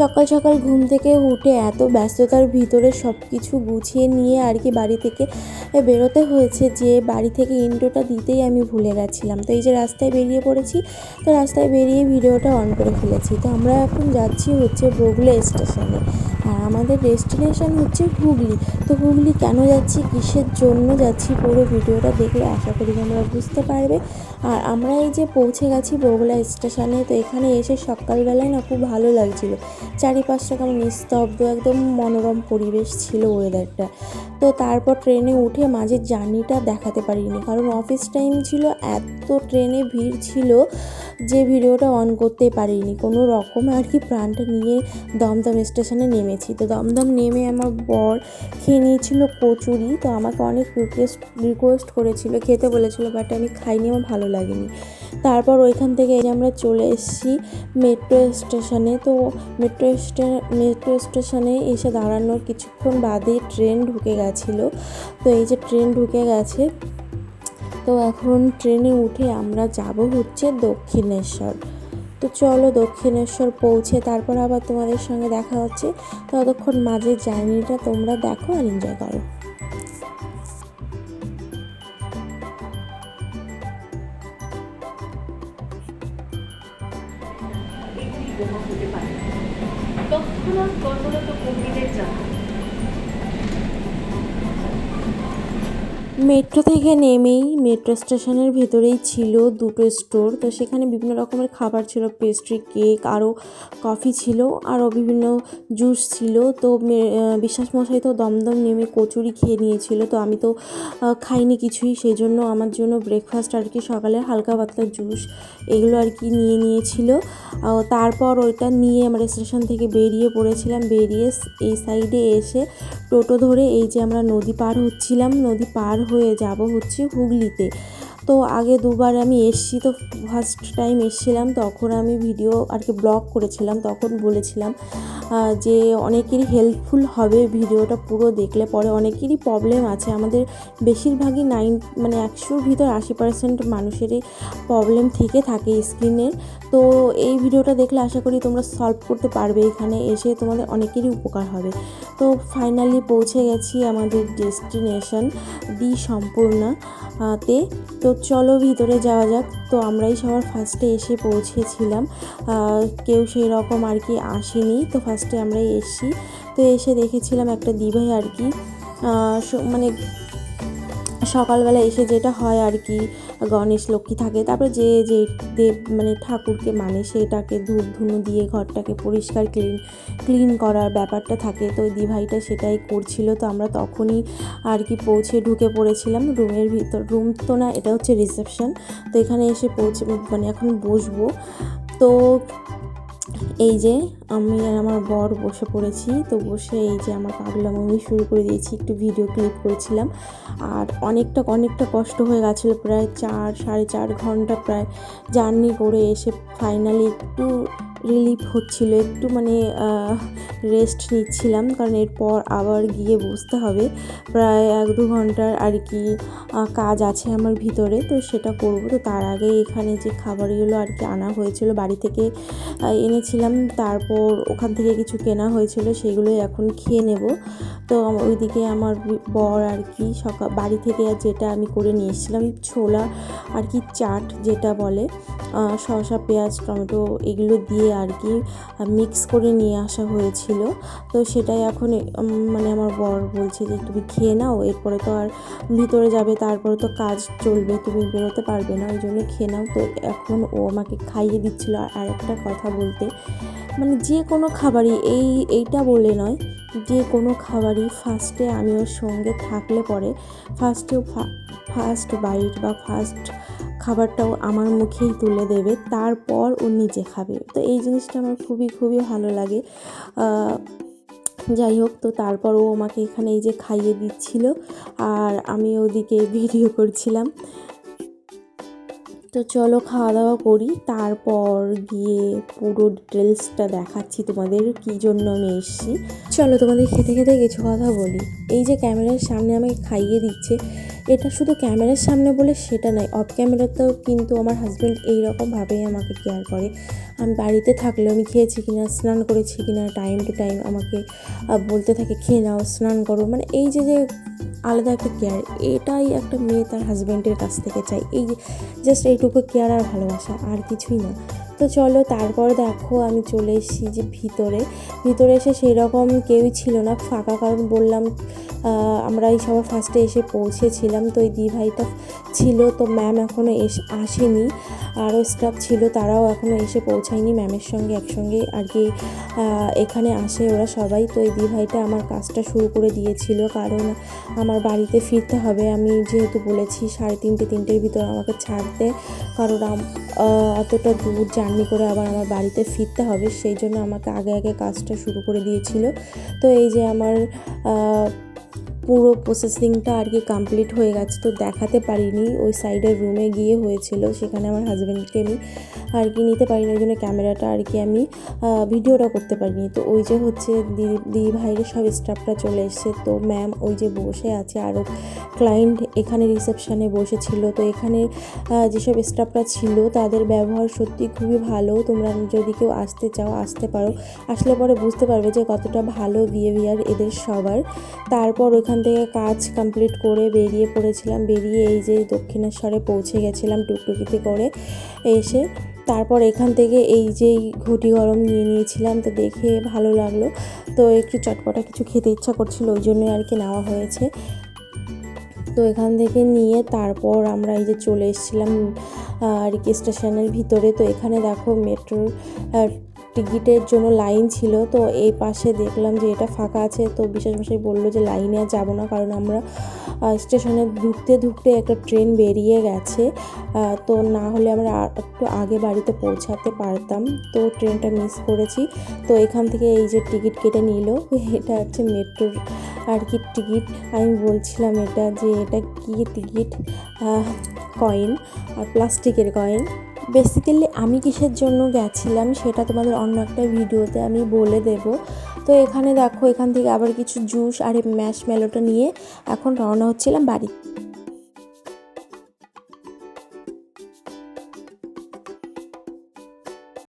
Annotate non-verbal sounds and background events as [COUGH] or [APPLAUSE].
সকাল সকাল ঘুম থেকে উঠে এত ব্যস্ততার ভিতরে সব কিছু গুছিয়ে নিয়ে আর কি বাড়ি থেকে বেরোতে হয়েছে যে বাড়ি থেকে ইন্ট্রোটা দিতেই আমি ভুলে গেছিলাম। তো এই যে রাস্তায় বেরিয়ে পড়েছি, তো রাস্তায় বেরিয়ে ভিডিওটা অন করে ফেলেছি। তো আমরা এখন যাচ্ছি হচ্ছে বগুলা স্টেশনে। আর আমাদের ডেস্টিনেশন হচ্ছে হুগলি। তো হুগলি কেন যাচ্ছি, কিসের জন্য যাচ্ছি পুরো ভিডিওটা দেখলে আশা করি তোমরা বুঝতে পারবে। আর আমরা এই যে পৌঁছে গেছি বগুলা স্টেশনে, তো এখানে এসে সকালবেলায় না খুব ভালো লাগছিল। চারিপাশটা কেমন নিস্তব্ধ, একদম মনোরম পরিবেশ ছিল ওয়েদারটা তো তারপর ট্রেনে উঠে মাঝের জার্নিটা দেখাতে পারিনি, কারণ অফিস টাইম ছিল, এত ট্রেনে ভিড় ছিল যে ভিডিওটা অন করতে পারিনি। কোনো রকম আর কি প্রাণটা নিয়ে দমদম স্টেশনে নেমেছি। তো দমদম নেমে আমার বর খেয়ে নিয়েছিল কচুরি, তো আমাকে অনেক রিকোয়েস্ট রিকোয়েস্ট করেছিল, খেতে বলেছিল বাট আমি খাইনি, আমার ভালো লাগেনি। তারপর ওইখান থেকে এই আমরা চলে এসেছি মেট্রো স্টেশনে তো মেট্রো মেট্রো স্টেশনে এসে দাঁড়ানোর কিছুক্ষণ বাদে ট্রেন ঢুকে গেছিল। তো এই যে ট্রেন ঢুকে গেছে, তো এখন ট্রেনে উঠে আমরা যাব হচ্ছে দক্ষিণেশ্বর। তো চলো দক্ষিণেশ্বর পৌঁছে, তারপর আবার তোমাদের সঙ্গে দেখা হচ্ছে। ততক্ষণ মাঝে জার্নিটা তোমরা দেখো আর এনজয় করো। বোমা হতে পারে। তৎক্ষণাৎ কর্মরত কর্মীদের জানান মেট্রো থেকে নেমেই মেট্রো স্টেশনের ভেতরেই ছিল দুটো স্টোর। তো সেখানে বিভিন্ন রকমের খাবার ছিল, পেস্ট্রি, কেক, আরও কফি ছিল, আরও বিভিন্ন জুস ছিল। তো বিশ্বাস মশাই তো দমদম নেমে কচুরি খেয়ে নিয়েছিল। তো আমি তো খাইনি কিছুই। সেই জন্য আমার জন্য ব্রেকফাস্ট আর কি সকালে হালকা পাতলা জুস এগুলো আর কি নিয়ে নিয়েছিল। তারপর ওইটা নিয়ে আমরা স্টেশন থেকে বেরিয়ে পড়েছিলাম। বেরিয়ে এই সাইডে এসে টোটো ধরে এই যে আমরা নদী পার হচ্ছিলাম, নদী পার হয়ে যাব হচ্ছে হুগলিতে। তো আগে দুবার আমি এসছি তো ফার্স্ট টাইম এসছিলাম তখন আমি ভিডিও আর কি ব্লগ করেছিলাম তখন বলেছিলাম যে অনেকেরই হেল্পফুল হবে ভিডিওটা পুরো দেখলে পরে অনেকেরই প্রবলেম আছে। আমাদের বেশিরভাগই নাইন মানে একশোর ভিতর আশি পার্সেন্ট মানুষেরই প্রবলেম থেকে থাকে স্কিনের তো এই ভিডিওটা দেখলে আশা করি তোমরা সলভ করতে পারবে এখানে এসে তোমাদের অনেকেরই উপকার হবে। তো ফাইনালি পৌঁছে গেছি আমাদের ডেস্টিনেশন ডি সম্পূর্ণা আহ, তে তো চলো ভিতরে যাওয়া যাক। তো আমরাই সবার ফার্স্টে এসে পৌঁছেছিলাম। কেউ সেই রকম আর কি আসেনি। তো ফার্স্টে আমরাই এসছি। তো এসে দেখেছিলাম একটা দিভাই আর কি। মানে সকালবেলা এসে যেটা হয় আর কি, গণেশ লক্ষ্মী থাকে, তারপরে যে যে দেব মানে ঠাকুরকে মানে সেটাকে ধূপ ধুনো দিয়ে ঘরটাকে পরিষ্কার, ক্লিন ক্লিন করার ব্যাপারটা থাকে। তো দিভাইটা সেটাই করছিল। তো আমরা তখনই আর কি পৌঁছে ঢুকে পড়েছিলাম রুমের ভিতর। রুম তো না, এটা হচ্ছে রিসেপশন। তো এখানে এসে পৌঁছে মানে এখন বসবো। তো এই যে আমি আর আমার বর বসে পড়েছি, তো বসে এই যে আমার পাগলাম আমি শুরু করে দিয়েছি, একটু ভিডিও ক্লিক করেছিলাম। আর অনেকটা অনেকটা কষ্ট হয়ে গেছিল প্রায় চার, সাড়ে চার ঘণ্টা প্রায় জার্নি করে এসে ফাইনালি একটু রিলিফ হচ্ছিল, একটু মানে রেস্ট নিচ্ছিলাম, কারণ এরপর আবার গিয়ে বসতে হবে। প্রায় এক দু ঘণ্টার আর কি কাজ আছে আমার ভিতরে, তো সেটা করব। তো তার আগে এখানে যে খাবারগুলো আর কি আনা হয়েছিল, বাড়ি থেকে এনেছিলাম। তারপর ওখান থেকে কিছু কেনা হয়েছিল, সেগুলোই এখন খেয়ে নেব। তো ওইদিকে আমার বর আর কি সকাল বাড়ি থেকে যেটা আমি করে নিয়ে এসেছিলাম ছোলা আর কি চাট যেটা বলে শসা, পেঁয়াজ, টমেটো, এগুলো দিয়ে আর কি মিক্স করে নিয়ে আসা হয়েছিল। তো সেটাই এখন মানে আমার বর বলছে যে, তুমি খেয়ে নাও, এরপরে তো আর ভিতরে যাবে, তারপরে তো কাজ চলবে, তুমি বেরোতে পারবে না ওই জন্য খেয়ে নাও। তো এখন ও আমাকে খাইয়ে দিচ্ছিল আর একটা কথা বলতে মানে যে কোনো খাবারই, এই, এইটা বলে নয়, যে কোনো খাবারই ফার্স্টে আমি ওর সঙ্গে থাকলে পরে ফার্স্টে ফার্স্ট বাইট বা ফার্স্ট খাবারটাও আমার মুখেই তুলে দেবে, তারপর ও নিজে খাবে। তো এই জিনিসটা আমার খুবই খুবই ভালো লাগে। যাই হোক, তো তারপর ও আমাকে এখানে এই যে খাইয়ে দিচ্ছিল, আর আমি ওদিকে [LAUGHS] ভিডিও করছিলাম। তো চলো খাওয়া দাওয়া করি। তারপর গিয়ে পুরো ডিটেলসটা দেখাচ্ছি তোমাদের কী জন্য আমি এসেছি। চলো তোমাদের খেতে খেতে কিছু কথা বলি। এই যে ক্যামেরার সামনে আমাকে খাইয়ে দিচ্ছে, এটা শুধু ক্যামেরার সামনে বলে সেটা নয় অফ ক্যামেরাতেও কিন্তু আমার হাজব্যান্ড এইরকমভাবেই আমাকে কেয়ার করে। আমি বাড়িতে থাকলেও আমি খেয়েছি কিনা, স্নান করেছি কিনা টাইম টু টাইম আমাকে বলতে থাকে, খেয়ে নাও, স্নান করো। মানে এই যে যে আলাদা একটা কেয়ার এটাই একটা মেয়ে তার হাজব্যান্ডের কাছ থেকে চাই এই জাস্ট এইটুকু কেয়ার আর ভালোবাসা, আর কিছুই না। তো চলো, তারপর দেখো আমি চলে এসেছি যে ভিতরে। ভিতরে এসে সেই রকম কেউই ছিল না, ফাঁকা, কারণ বললাম আমরা এই সবার ফার্স্টে এসে পৌঁছেছিলাম, তো এই দি ভাইটা ছিল, তো ম্যাম এখনও এসে, আসেনি। আরও স্টাফ ছিল, তারাও এখনও এসে পৌঁছায়নি ম্যামের সঙ্গে একসঙ্গে। আর কি এখানে আসে ওরা সবাই, তো এই দি ভাইটা আমার কাজটা শুরু করে দিয়েছিল, কারণ আমার বাড়িতে ফিরতে হবে। আমি যেহেতু বলেছি, সাড়ে তিনটে, তিনটের ভিতর আমাকে ছাড়তে, কারণ অতটা দূর জার্নি করে আবার আমার বাড়িতে ফিরতে হবে, সেই জন্য আমাকে আগে আগে কাজটা শুরু করে দিয়েছিল। তো এই যে আমার পুরো প্রসেসিংটা আর কি কমপ্লিট হয়ে গেছে, তো দেখাতে পারিনি। ওই সাইডের রুমে গিয়ে হয়েছিল, সেখানে আমার হাজব্যান্ডকে আমি আর কি নিতে পারিনি, ওই জন্য ক্যামেরাটা আর কি আমি ভিডিওটা করতে পারিনি। তো ওই যে হচ্ছে দিদি দিদি ভাইয়ের সব স্টাফরা চলে এসছে। তো ম্যাম ওই যে বসে আছে আরও ক্লায়েন্ট এখানে রিসেপশানে বসেছিল। তো এখানে যেসব স্টাফরা ছিল, তাদের ব্যবহার সত্যি খুবই ভালো। তোমরা যদি কেউ আসতে চাও, আসতে পারো। আসলে পরে বুঝতে পারবে যে কতটা ভালো বিহেভিয়ার এদের সবার। তারপর ওইখান থেকে কাজ কমপ্লিট করে বেরিয়ে পড়েছিলাম। বেরিয়ে এই যে দক্ষিণেশ্বরে পৌঁছে গেছিলাম টুকটুকিতে করে এসে। তারপর এখান থেকে এই যে ঘুটি গরম নিয়ে নিয়েছিলাম, তো দেখে ভালো লাগল। তো একটু চটপটা কিছু খেতে ইচ্ছা করছিল, ওই জন্যই আর কি নেওয়া হয়েছে। তো এখান থেকে নিয়ে তারপর আমরা এই যে চলে এসেছিলাম আর কি স্টেশনের ভিতরে। তো এখানে দেখো মেট্রোর টিকিটের জন্য লাইন ছিল, তো এই পাশে দেখলাম যে এটা ফাঁকা আছে, তো বিশেষ মশাই বলল যে লাইনে আর যাব না কারণ আমরা স্টেশনে ঢুকতে ঢুকতে একটা ট্রেন বেরিয়ে গেছে তো না হলে আমরা একটু আগে বাড়িতে পৌঁছাতে পারতাম, তো ট্রেনটা মিস করেছি, তো এখান থেকে এই যে টিকিট কেটে নিল, [LAUGHS] এটা হচ্ছে মেট্রোর আর কি টিকিট, আমি বলছিলাম এটা যে এটা কি টিকিট কয়েন প্লাস্টিকের কয়েন বেসিক্যালি আমি কিসের জন্য গেছিলাম সেটা তোমাদের অন্য একটা ভিডিওতে আমি বলে দেব। তো এখানে দেখো এখান থেকে আবার কিছু জুস আর ম্যাশ মেলোটা নিয়ে এখন রওনা হচ্ছিলাম বাড়ি।